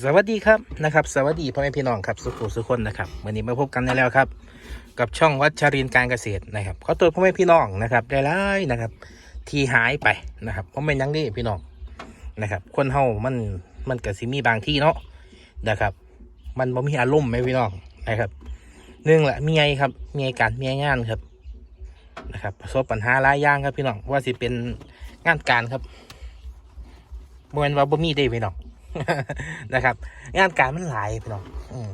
สวัสดีครับนะครับสวัสดีพ่อแม่พี่น้องครับสุขุสุคนนะครับวันนี้มาพบกันได้แล้วครับ กับช่องวัชรินการเกษตรนะครับขอตัวพ่อแม่พี่น้องนะครับได้ไล่นะครับ ที่หายไปนะครับเพราะไม่ยังนี่พี่น้องนะครับ คนเฮามันมันก็สิมีบางที่เนาะนะครับ มันบ่มีอารมณ์ไหมพี่น้องนะครับหนึ่งแหละมีไงครับมีไงการมีไงงานครับนะครับประสบปัญหาหลายอย่างครับพี่น้องว่าสิเป็นงานการครับบ่แม่นว่าบ่มีได้พี่น้อง นะครับ งานการมันหลายพี่น้องอืม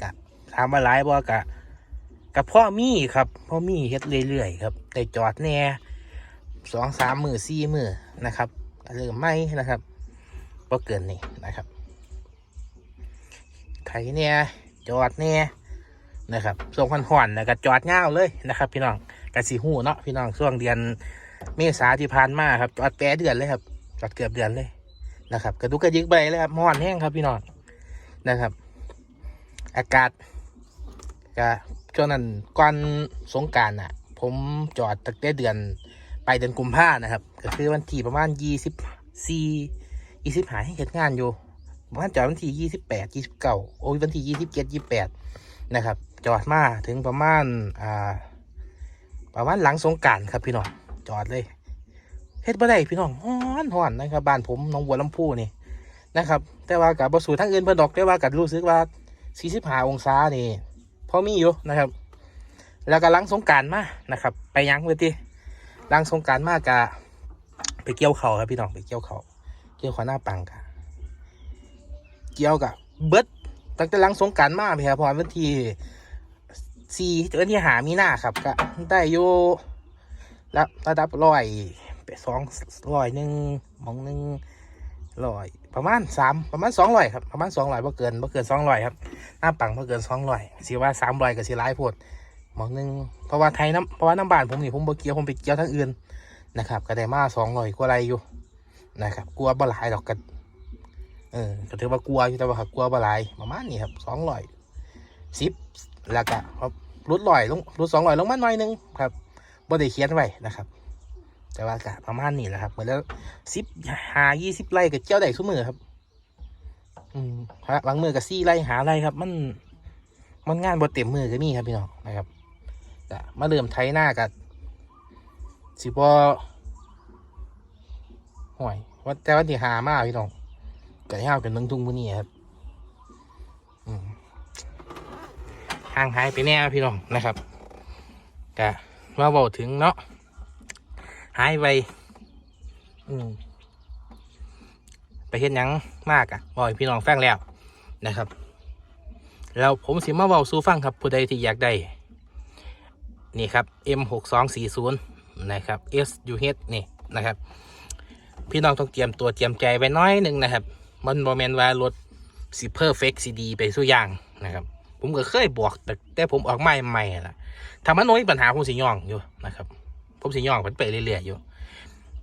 กะถามว่าหลายบ่กะกับพ่อมีครับพ่อมีเฮ็ดเรื่อยๆครับได้จอดแน่สองสามมือสี่มือนะครับเริ่มไม่นะครับบ่เกินนี่นะครับไถแหน่จอดแหน่นะครับส่งพันห่อนแล้วก็จอดเงาเลยนะครับ พี่น้องกะสีหูเนาะพี่น้องช่วงเดือนเมษาที่ผ่านมาครับ จอดแปดเดือนเลยครับ จอดเกือบเดือนเลย นะครับ กระดุกกระยิกไปเลยครับห้อนแห้งครับพี่น้องนะครับ อากาศก็ช่วงนั้นก่อนสงการน่ะ ผมจอดตั้งแต่เดือนไปเดือนกุมภานะครับ ก็คือวันที่ประมาณยี่สิบสี่ยี่สิบหายเหตุงานอยู่ประมาณจอดวันที่ยี่สิบแปดยี่สิบเก้าโอ้ยวันที่ยี่สิบเจ็ดยี่สิบแปดนะครับ จอดมาถึงประมาณอ่าประมาณหลังสงการครับพี่น้องจอดเลย เฮ็ดบ่ได้พี่น้องฮ้อนฮ้อนนะครับบ้านผมหน้องบัวลำพูนี่นะครับ แต่ว่ากับบ่สู่ทางอื่นเพิ่นดอกแต่ว่ากับรู้สึกว่า 45 องศานี่พอมีอยู่นะครับ แล้วก็หลังสงการมานะครับ ไปยังเวทีหลังสงการมากะไปเกี่ยวเขาครับพี่น้องไปเกี่ยวเขาเกี่ยวขวาหน้าปังกะเกี่ยวกับเบิดตั้งแต่หลังสงการมาพี่ครับพอวันที่สี่วันที่หามีหน้าครับก็ได้อยู่แล้วระดับร้อย สองร้อยหนึ่งมองหนึ่งร้อยประมาณสามประมาณสองร้อยครับประมาณสองร้อยบ่เกินบ่เกินสองร้อยครับหน้าปังบ่เกินสองร้อยสิว่าสามร้อยก็สิร้ายโพดมองหนึ่งเพราะว่าไทยน้ำเพราะว่าน้ำบานผมนี่ผมบ่เกี่ยวผมไปเกี่ยวทั้งอื่นนะครับก็ได้มาสองร้อยกว่าไรอยู่นะครับกลัวบ่หลายดอกกันเออก็ถือว่ากลัวอยู่แต่ว่ากกลัวบ่หลายประมาณนี้ครับสองร้อยสิบแล้วก็ครับลดร้อยลงลดสองร้อยลงมาหน่อยหนึงครับบ่ได้เขียนไว้นะครับ แต่ว่ากะประมาณนี้แหละครับเหมือนแล้วสิบหายี่สิบไร่กับเจ้าได้ทุกมือครับ อืมฮะบางมือกับซี่ไร่หาไร่ครับ มัน มันงานบดเต็มมือก็มีครับพี่น้องนะครับกะมาเริ่มไถหน้ากับสิบอห่วยว่าแต่ว่าที่หามาพี่น้องกะยาวกันนึงทุ่งมือนี่ครับอืมห่างหายไปแน่พี่น้องนะครับกะว่าบอกถึงเนาะ หายไปอืมไปเห็นยังมากอะบ่อยพี่น้องฟังแล้วนะครับแล้วผมสิมาเว้าสู่ฟังครับผู้ใดที่อยากได้ นี่ครับ M6240 นะครับ SUH นี่นะครับ พี่น้องต้องเตรียมตัวเตรียมใจไว้น้อยหนึ่งนะครับ มันบอแมนว่ารถสิเพอร์เฟกซีดีไปสู้อย่างนะครับ ผมก็เคยบอกแต่แต่ผมออกใหม่ใหม่ละถ้ามันน้ยปัญหาผมสิย่องอยู่นะครับ ผมสิย่องมันไปเรื่อยๆอยู่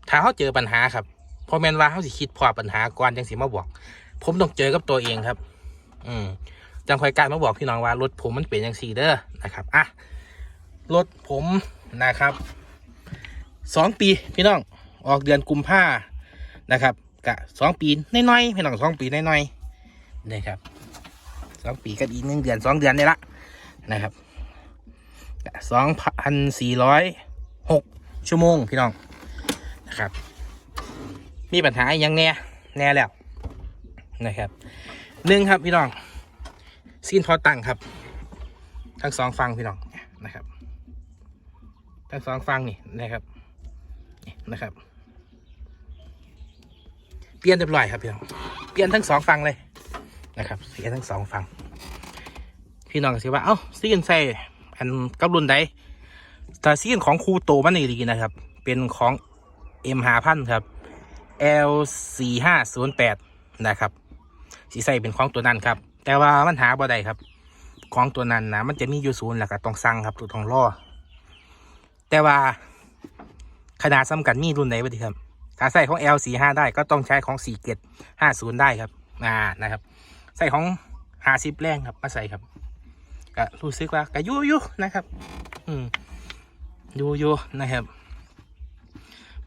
ถ้าเขาเจอปัญหาครับพอแมนว่าเขาสิคิดพอปัญหาก่อนจังสิมาบอก ผมต้องเจอกับตัวเองครับ อืมจังคอยการมาบอกพี่น้องว่ารถผมมันเป็นอย่างสี่เด้อนะครับอะรถผมนะครับสองปีพี่น้องออกเดือนกุมภานะครับกะสองปีน้อยๆพี่น้องสองปีน้อยๆนะครับสองปีกับอีกหนึ่งเดือนสองเดือนนี่ละนะครับสองพันสี่ร้อย ชั่วโมงพี่น้องนะครับ มีปัญหาอหยังแน่แน่แล้วนะครับหนึ่งครับพี่น้องซีนพอตั้งครับ ทั้งสองฟังพี่น้องนะครับ ทั้งสองฟังนี่นะครับนะครับ เปลี่ยนเรียบร้อยครับพี่น้องเปลี่ยนทั้งสองฟังเลยนะครับเปลี่ยนทั้งสองฟังพี่น้องสิว่าเอ้าซีนใส่อันกับรุ่นใด ต่ซีนของครูโตมันนี่ดีนะครับ เป็นของ M หาพันครับ L สี่ห้าศูนย์แปดนะครับสีใส่เป็นของตัวนั้นครับ แต่ว่ามันหาบ่ได้ครับ ของตัวนั้นนะมันจะมีอยู่ศูนย์แหละครับต้องสั่งครับต้องรอแต่ว่าขนาดซ้ำกันมีรุ่นไหนบ้างครับถ้าใส่ของ L สี่ห้าได้ก็ต้องใช้ของสี่เกตห้าศูนย์ได้ครับอ่านะครับ ใส่ของห้าสิบแรงครับมาใส่ครับก็รู้สึกว่าก็ยู่ยู่นะครับ อืม ยู่ยู่นะครับ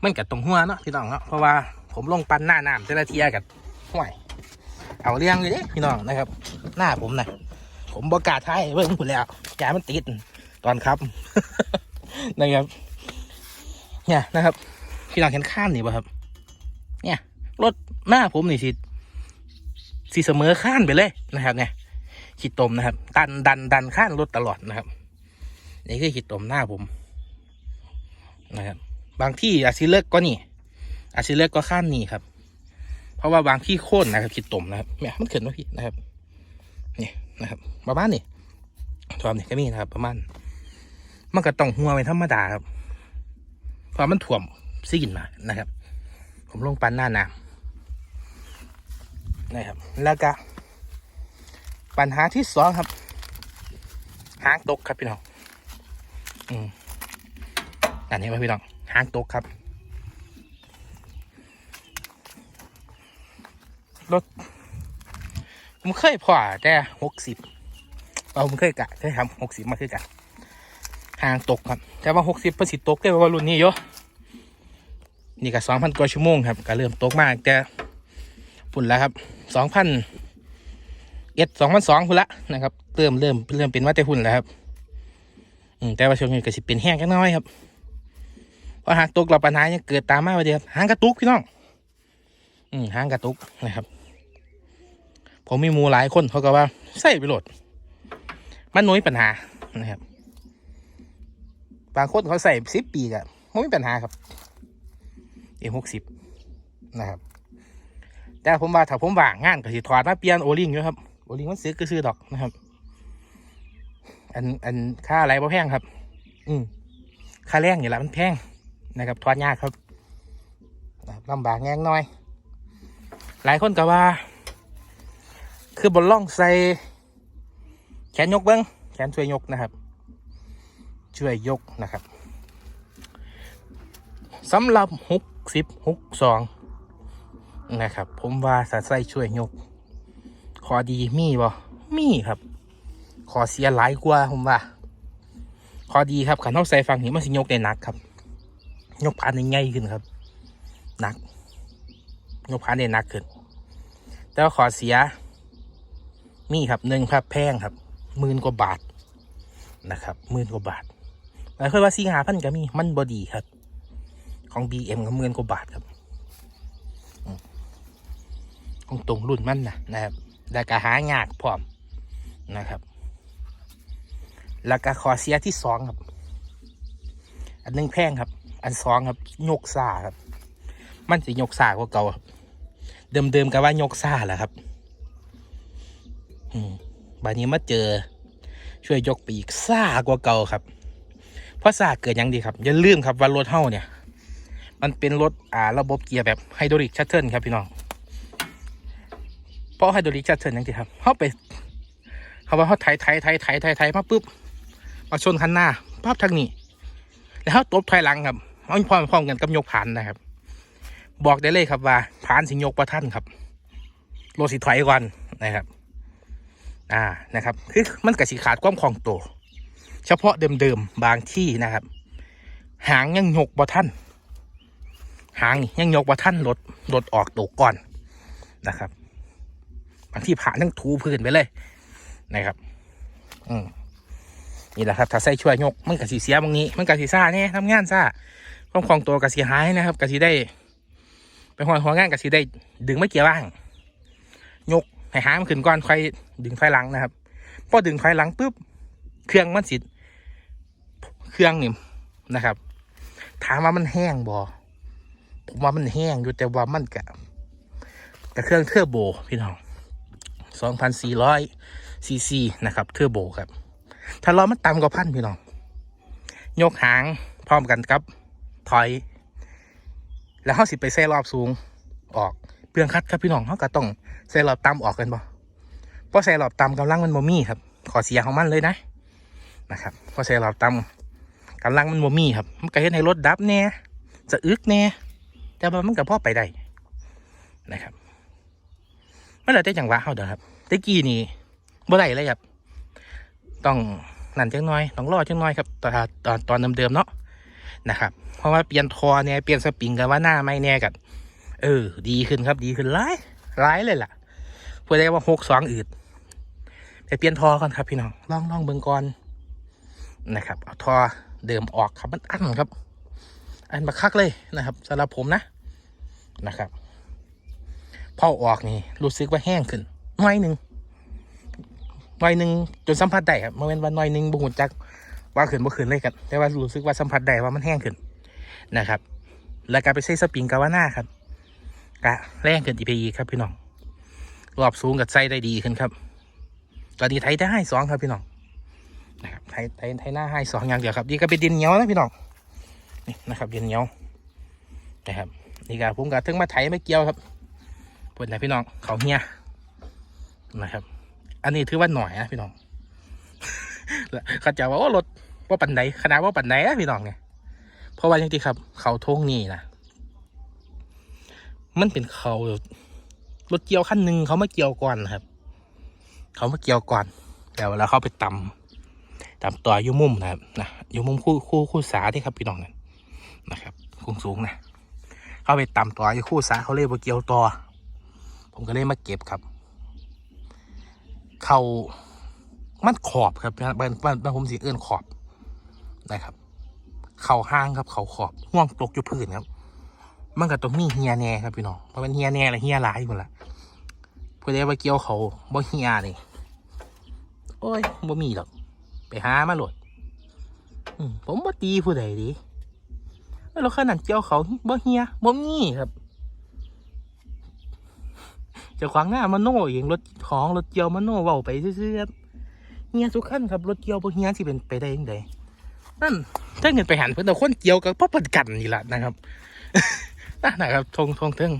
มันกับตรงหัวเนาะพี่น้องเนาะเพราะว่าผมลงปันหน้าน้ำแต่ละเทียกับห่วยเอาเรื่องเลยเด้พี่น้องนะครับ หน้าผมนะผมบอกกล้าท้ายเบิ่งคุณแล้วยามันติดตอนครับนะครับ เนี่ยนะครับ พี่น้องเห็นข้ามนี่ป่ะครับ เนี่ยรถหน้าผมนี่สิสิเสมอข้านไปเลยนะครับ เนี่ยขีดตมนะครับ ดันดันดันข้านรถตลอดนะครับ นี่คือขีดตมหน้าผม นะครับ บางที่อาจสิเลิกก็นี่ อาจสิเลิกก็ข้านนี่ครับ เพราะว่าบางที่โค่นนะครับขีดตมนะครับเนี่มันเขินว่าพี่นะครับ นี่นะครับประมาณนี้ทอมนี่ก็มีนะครับ ประมาณมันก็ต้องหัวเป็นธรรมดาครับเพราะมันถ่วมซีนมานะครับ ผมลงปันหน้าน้ำนะครับ แล้วก็ปัญหาที่สองครับ หางตกครับพี่น้องอืม อันนี้ไหมพี่น้องหางตกครับ รถ ผมเคยพอแต่หกสิบเราผมเคยกะเคยทำหกสิบมาคือกันหางตกครับ แต่ว่าหกสิบประสิทธิ์ตกได้ว่ารุ่นนี้เยอะนี่ก็สองพันกว่าชั่วโมงครับก็เริ่มตกมากแต่ฝุ่นแล้วครับสองพันเอ็ดสองพันสองพุ่นละนะครับเริ่มเริ่มเริ่มเป็นว่าแต่ฝุ่นแล้วครับแต่ว่าช่วงนี้ก็สิเป็นแห้งกันน้อยครับ พราะหากตกเราปัญหายังเกิดตามมาไปเดียวหางกระตุกพี่น้อง อืมหางกระตุกนะครับ ผมมีมูหลายคนเขาก็ว่าใส่ไปโหลด มันน้อยปัญหานะครับ บางคนเขาใส่สิบปีก็ไม่มีปัญหาครับเอ็หกสิบนะครับ แต่ผมว่าถ้าผมว่างงานก็สิถอดมาเปลี่ยนโอลิงอยู่ครับโอลิงมันซื้อก็ซื้อดอกนะครับ อันอันค่าอะไรบ่แพงครับ อืมค่าแรงนี่แหละมันแพง นะครับถอดยากครับลำบากแงงน้อย หลายคนก็ว่า คือบนล่องใส่แขนยกเบิ้งแขนช่วยยกนะครับ ช่วยยกนะครับสำหรับหกสิบหกสองนะครับ ผมว่าสาใส่ช่วยยกขอดีมีบ่มีครับ ขอเสียหลายกว่าผมว่าขอดีครับขันเท้าใส่ฟังนี้มันสิยกได้หนักครับ ยกผ่านได้ง่ายขึ้นครับหนักยกผ่านได้หนักขึ้น แต่ว่าขอเสีย มีครับหนึ่งครับแพงครับหมื่นกว่าบาทนะครับหมื่นกว่าบาทหลายคนว่าซีหาพันก็มีมันบอดีครับ ของ BM ก็หมื่นกว่าบาทครับของตรงรุ่นมันนะนะครับแล้วก็หายากพร้อมนะครับ แล้วก็ขอเสียที่สองครับ อันหนึงแพงครับ อันสองครับยกซาครับ มันจะยกซากว่าเก่าครับเดิมๆก็ว่ายกซาแหละครับบานนี้มาเจอ ช่วยยกไปอีกซากว่าเก่าครับ เพราะซาเกิดยังดีครับ อย่าลืมครับว่ารถเท่าเนี่ย มันเป็นรถอ่าระบบเกียร์แบบไฮดรอลิกชัตเทิลครับพี่น้องเพราะไฮดรอลิกชัตเทิลยังไงครับเขาไปเขาว่าเขาไถไถไถไถไถไถมาปุ๊บมาชนคันหน้าปั๊บทางนี้ แล้วเขาตบถอยหลังครับ เขาพร้อมพร้อมกันกับยกผานนะครับ บอกได้เลยครับว่าผานสิยกประท่านครับรถสิถอยก่อนนะครับ อ่านะครับ คือมันกระสีขาดความคล่องตัวเฉพาะเดิมๆบางที่นะครับ หางยังยกบ่ท่านหางยังยกว่าท่านรถรถออกตัวก่อนนะครับบางที่ผ่านทั้งถูพื้นไปเลยนะครับ อืมนี่แหละครับ ถ้าใส่ช่วยยก มันกะสีเสียบางนี้ มันกะสีซ่าเนี่ยทำงานซ่า ความคล่องตัวกะสีหายนะครับกะสีได้ไปหัวหัวงานกะสีได้ดึงไม่เกี่ยวบ้าง ยกให้หางมันขึ้นก่อนค่อยดึงไฟหลังนะครับพอดึงไฟหลังปุ๊บเครื่องมันสิเครื่องนี่นะครับ ถามว่ามันแห้งบ่ผมว่ามันแห้งอยู่แต่ว่ามันกะกะเครื่องเทอร์โบพี่น้องสองพันสี่ร้อยซีซีนะครับเทอร์โบครับ ถ้าล้อมันต่ำกว่าพันพี่น้อง ยกหางพร้อมกันครับ ถอย แล้วเขาสิไปใส่รอบสูงออกเปลืองคัดครับพี่น้องเขาก็ต้องใส่รอบต่ำออกกันบ่เพราะใส่รอบต่ำกำลังมันโมมี่ครับ ขอเสียของมันเลยนะนะครับเพราะใส่รอบต่ำกำลังมันโมมี่ครับมันก็เห็นให้รถดับแน่จะอึกแน่แต่ว่ามันก็พอไปได้นะครับไม่เลยแต่จังหวะเขาเด้อครับตะกี้นี่บ่ได้เลยครับ ต้องนั่นจังน้อย ต้องรอจังน้อยครับตอนตอนตอนเดิมๆเนาะนะครับ เพราะว่าเปลี่ยนทอเนี่ยเปลี่ยนสปริงกันว่าหน้าไม่แน่กันเออ ดีขึ้นครับดีขึ้นหลายหลายเลยล่ะเพื่อได้ว่าหกสองอืดไปเปลี่ยนทอก่อนครับพี่น้องลองลองเบิ่งก่อนนะครับเอาทอเดิมออกครับมันอันครับ อันบักคักเลยนะครับสำหรับผมนะนะครับพอออกนี่รู้สึกว่าแห้งขึ้นหน่อยหนึ่งหน่อยหนึ่งจนสัมผัสได้ครับเมื่อวันวันหน่อยหนึ่งบุหุจักว่าขึ้นบ่ขึ้นเลยกันแต่ว่ารู้สึกว่าสัมผัสได้ว่ามันแห้งขึ้น นะครับ แล้วก็ไปใส่สปริงกาวาน่าครับกะแรงขึ้นอีกไปอีครับพี่น้องรอบสูงกับใส่ได้ดีขึ้นครับ ตอนนี้ไทยได้ให้สองครับพี่น้องนะครับไทยไทยไทยหน้าให้สองอย่างเดียวครับนี่ก็เป็นดินเหนียวนะพี่น้องนี่นะครับเย็นเหนียวนะครับนี่ก็ผมก็ถึงมาไถไม่เกี่ยวครับเพื่อนพี่น้องเขาเฮียนะครับ อันนี้ถือว่าหน่อยนะพี่น้องเขาจะว่าโอ้รถว่าปันไดขนาดว่าปันไดนะพี่น้องเนี่ย เพราะว่าจริงๆครับ เขาทงนี่นะมันเป็นเขารถเกี่ยวขั้นหนึ่งเขามาเกี่ยวก่อนนะครับ เขามาเกี่ยวก่อนแล้วแล้วเขาไปตำตำต่อยู่มุมนะครับนะยู่มุมคู่คู่คู่สาที่ครับพี่น้องนั่นนะครับคุงสูงนะเขาไปต่ำต่อยู่คู่สาเขาเลยมาเกี่ยวต่อผมก็เลยมาเก็บครับ เขามันขอบครับบ้านบ้านบ้านผมสีเอื้อนขอบนะครับ เขาห้างครับ เขาขอบห่วงตกอยู่พื้นครับ มันก็ต้องมีเฮียแน่ครับพี่น้องเพราะมันเฮียแน่และเฮียหลายหมดละเพื่อได้มาเกี่ยวเขาบ่เฮียนี่โอ้ยบ่มีหรอก ไปหามาโหลดอืมผมบ่ตีผู้ใดดีแล้วขนาดเจียวเขาบ่เฮียบ่มีครับจะขวางหน้ามาโน่เองรถของรถเจียวมาโน่เว้าไปซื่อๆครับเฮียทุกขั้นครับรถเจียวบ่เฮียที่เป็นไปได้ยังไงนั่น ถ้าเงินไปหันเพื่อนเอาคนเจียวกับพ่อปันกันนี่แหละนะครับนั่นะครับทงทงเทิง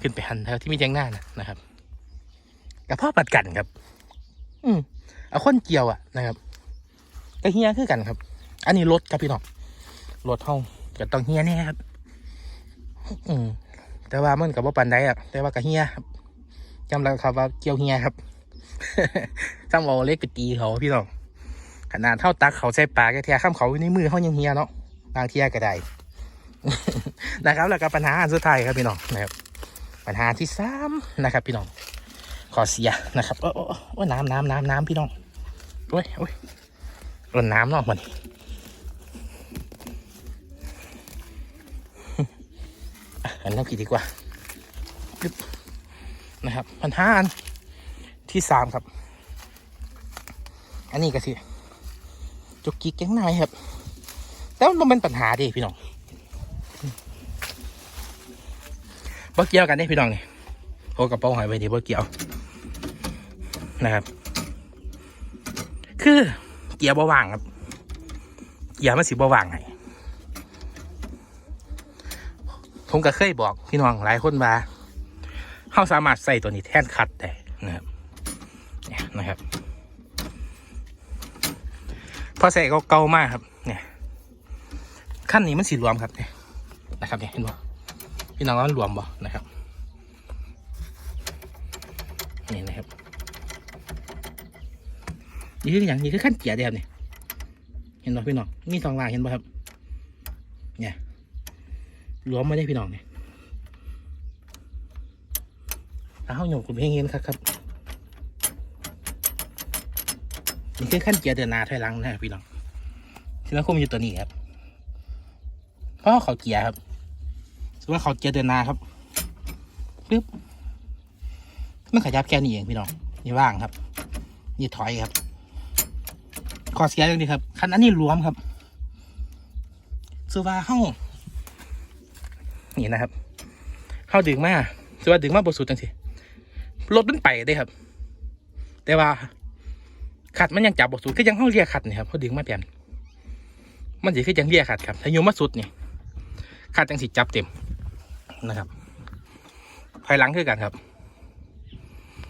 ขึ้นไปหันแถวที่มีแจงหน้านะนะครับกับพ่อปันกันครับ อืมเอาคนเจียวอะนะครับก็เฮียคือกันครับ อันนี้รถครับพี่น้องรถเฮาก็ต้องเฮียแน่ครับ อืมแต่ว่ามันกับว่าปันได้อะแต่ว่ากับเฮียครับจำแล้วครับว่าเกี่ยวเฮียครับซ้ำเอาเล็กไปตีเขาพี่น้อง ขนาดเท่าตักเขาใส่ปากแท้ๆข้ามเขาอยู่ในมือเขายังเฮียเนาะบางเทียก็ได้นะครับแล้วก็ปัญหาอันสุดท้ายครับพี่น้องนะครับปัญหาที่สามนะครับ พี่น้องขอเสียนะครับโอ้โอ้น้ำน้ำน้ำน้ำพี่น้องโอ้ยโอ้ยรนน้ำเนาะมันอันนั้นกี่ดีกว่านะครับปัญหาอันที่สามครับ อันนี้ก็สิ จุกกิกแก๊งนายครับ แต่มันเป็นปัญหาดิพี่น้องบ่เกี่ยวกันเด้พี่น้องนี่โอ้กระเป๋าหอยไปดิบ่เกี่ยวนะครับ คือเกียร์บ่ว่างครับ เกียร์มันสิบ่ว่างไงผมก็เคยบอกพี่น้องหลายคนว่าเขาสามารถใส่ตัวนี้แทนคัดได้นะครับนะครับ พอใส่เก่ามากครับ เนี่ยขั้นนี้มันสีรวมครับเนี่ยนะครับเนี่ยเห็นบ่พี่น้องว่ามันรวมบ่นะครับนี่นะครับนี่คืออย่างนี้คือขั้นเกียร์เดียวเนี่ยเห็นบ่พี่น้องมีสองลายเห็นบ่ครับ เนี่ยรวมไม่ได้พี่น้องเนี่ยอ้าวโยมคุณเพ่งเห็นครับครับ นี่คือขั้นเกียร์เดินหน้าถอยหลังนะพี่น้องที่เราคุมอยู่ตัวนี้ครับเพราะเขาเกียร์ครับสมมติว่าเขาเกียร์เดินหน้าครับปึ๊บมันขยับแค่นี้เองพี่น้องนี่ว่างครับ นี่ถอยครับขอเสียอย่างนี้ครับคันอันนี้รวมครับสุว่าห้านี่นะครับเข้าดึงมาสว่าดึงมาบสุดจังสิรถมันไปได้ครับ แต่ว่า ขัดมันยังจับบสุดก็ยังเข้าเรียขัดนี่ครับเขาดึงมาเปลี่นมันสิคือยังเรียขัดครับถ้าโยมมาสุดนี่ขัดจังสิจับเต็มนะครับภายหลังคือกันครับ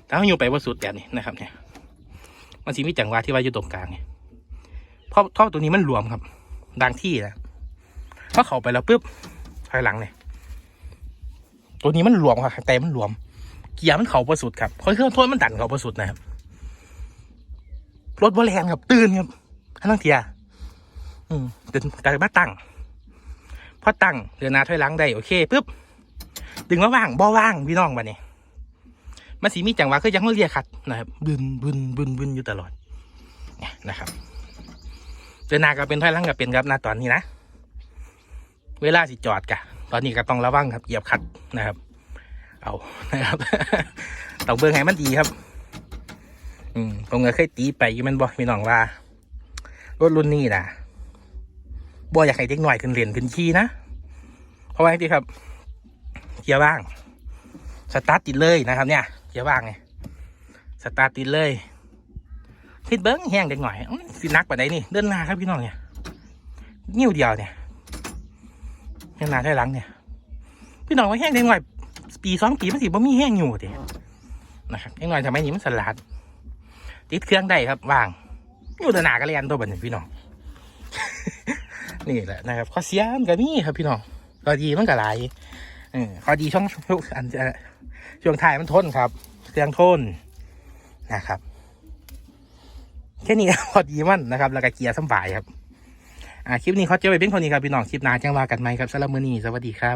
ถ้าเขาโยมไปบสุดแบบนี้นะครับเนี่ยมันสิมีจังหวะที่ว่าอยู่ตรงกลางเนี่ยเพราะท่อตัวนี้มันรวมครับดังที่นะพอเข้าไปแล้วปุ๊บภายหลังเนี่ยตัวนี้มันหลวมครับแต่มันหลวมเกียร์มันเขาประสุดครับเพราะเครื่องโทษมันดันเขาประสุดนะครับ รถบอแลนครับ ตื่นครับทั้งเทียอืมเดินแต่มาตั้งพอตั้งเดือนนาถอยหลังได้โอเคปุ๊บดึงมาว่างบ่ว่างพี่น้องมาเนี่ยมันสีมีจังหวะคือยังเรียกขัดนะครับบึนบึนบึนบึนอยู่ตลอดนะครับเดินนาก็เป็นถอยหลังก็เป็นครับนาตอนนี้นะเวลาสิจอดกะตอนนี้ก็ต้องระวังครับเหยียบคัดนะครับ เอานะครับต้องเบิ่งให้มันดีครับ อืมผมก็เคยตีไปอยู่มันบอกมีน้องว่ารถรุ่นนี้นะบ่อยากให้เด็กหน่อยขึ้นเรียนขึ้นขี่นะ เพราะว่าที่ครับ เกียร์ว่าง สตาร์ทติดเลยนะครับ เนี่ย เกียร์ว่างไงสตาร์ทติดเลยคิดเบิ้งแห้งเด็กหน่อยสินักกว่าไหนนี่ เดินหน้าครับพี่น้องเนี่ยนิ้วเดียวเนี่ยเดินหน้าถอยหลังเนี่ย พี่น้องว่าแห้งเด็กหน่อย ปีสองปีมันสิบ่มีแห้งอยู่เดีนะครับเด็กหน่อยทำไมนี่มันสลัด ติดเครื่องได้ครับว่างอยู่ตนาก็เรียนตัวบันพี่น้อง นี่แหละนะครับข้อเสียมันก็มีครับพี่น้องข้อดีมันก็หลายเข้อดีช่วงอันช่วงท้ายมันทนครับเครื่องทนนะครับ แค่นี้ข้อดีมันนะครับ แล้วก็เกียร์สำบายครับ อ่าคลิปนี้เขาเจอไปเป็นคนนี้ครับพี่น้องคลิปหน้าจังว่ากันไหมครับสำหรับมือนี้สวัสดีครับ